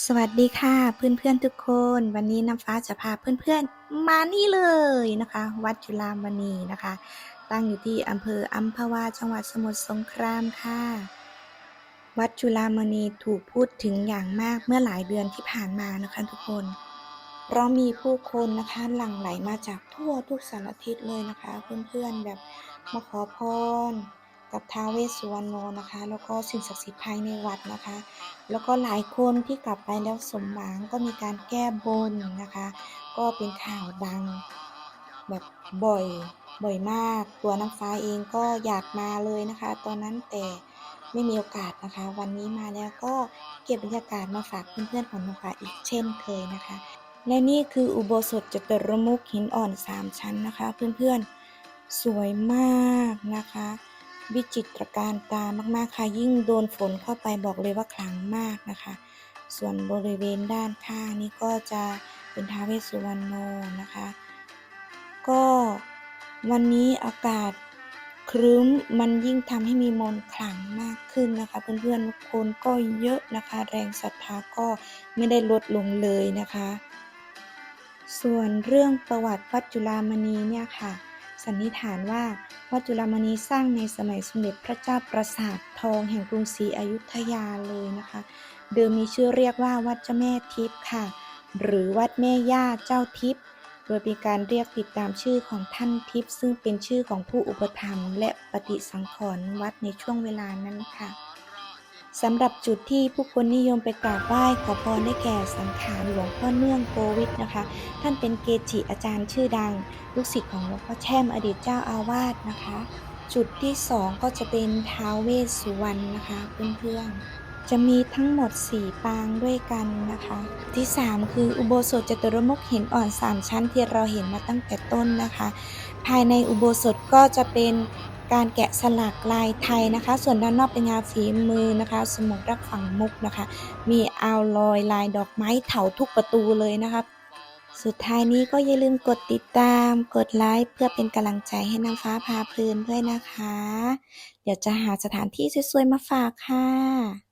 สวัสดีค่ะเพื่อนๆทุกคน วันนี้น้ำฟ้าจะพาเพื่อนๆมานี่เลยนะคะ วัดจุฬามณีนะคะ ตั้งอยู่ที่อำเภออัมพวาจังหวัดสมุทรสงครามค่ะ วัดจุฬามณีถูกพูดถึงอย่างมากเมื่อหลายเดือนที่ผ่านมานะคะทุกคน เพราะมีผู้คนนะคะหลั่งไหลมาจากทั่วทุกสารทิศเลยนะคะ เพื่อนๆแบบมาขอพร กับท้าวเวสสุวรรณโนนะคะ แล้วก็สิ่งศักดิ์สิทธิ์ภายในวัดนะคะ แล้วก็หลายคนที่กลับไปแล้วสมหวังก็มีการแก้บนนะคะ ก็เป็นข่าวดังแบบบ่อยบ่อยมาก ตัวน้ำฟ้าเองก็อยากมาเลยนะคะ ตอนนั้นแต่ไม่มีโอกาสนะคะ วันนี้มาแล้วก็เก็บบรรยากาศมาฝากเพื่อนๆของน้ำฟ้าอีกเช่นเคยนะคะ และนี่คืออุโบสถจตุรมุขหินอ่อนสามชั้นนะคะ เพื่อนๆสวยมากนะคะ วิจิตรการตามากๆค่ะยิ่งโดนฝนเข้าไปบอกเลยว่าขลังมากนะคะ ส่วนบริเวณด้านข้างนี่ก็จะเป็นท้าวเวสสุวรรณโนนะคะ ก็วันนี้อากาศครึ้มมันยิ่งทำให้มีมนขลังมากขึ้นนะคะ เพื่อนๆทุกคนก็เยอะนะคะ แรงศรัทธาก็ไม่ได้ลดลงเลยนะคะ ส่วนเรื่องประวัติวัดจุฬามณีเนี่ยค่ะ สันนิษฐานว่าวัดจุลามณีสร้างในสมัยสมเด็จพระเจ้าประสาททองแห่งกรุงศรีอยุธยาเลยนะคะ เดิมมีชื่อเรียกว่าวัดเจ้าแม่ทิพย์ค่ะ หรือวัดแม่ย่าเจ้าทิพย์โดยเป็นการเรียกติดตามชื่อของท่านทิพย์ซึ่งเป็นชื่อของผู้อุปถัมภ์และปฏิสังขรณ์วัดในช่วงเวลานั้นค่ะ สำหรับจุดที่ผู้คนนิยมไปกราบไหว้ขอพรได้แก่สังขารหลวงพ่อเนื่องโกวิทนะคะ ท่านเป็นเกจิอาจารย์ชื่อดัง ลูกศิษย์ของหลวงพ่อแช่มอดีตเจ้าอาวาสนะคะ จุดที่สองก็จะเป็นท้าวเวสสุวรรณนะคะเพื่อนๆจะมีทั้งหมด 4 ปางด้วยกันนะคะ ที่ 3 คืออุโบสถจตุรมุขหินอ่อน 3 ชั้นที่เราเห็นมาตั้งแต่ต้นนะคะ ภายในอุโบสถก็จะเป็น การแกะสลักลายไทยนะคะ ส่วนด้านนอกเป็นงานฝีมือนะคะ สมุดรักฝังมุกนะคะ มีเอาลอยลายดอกไม้เถาทุกประตูเลยนะคะสุดท้ายนี้ก็อย่าลืมกดติดตาม กดไลค์เพื่อเป็นกำลังใจให้น้ำฟ้าพาเพลินด้วยนะคะ เดี๋ยวจะหาสถานที่สวยๆมาฝากค่ะ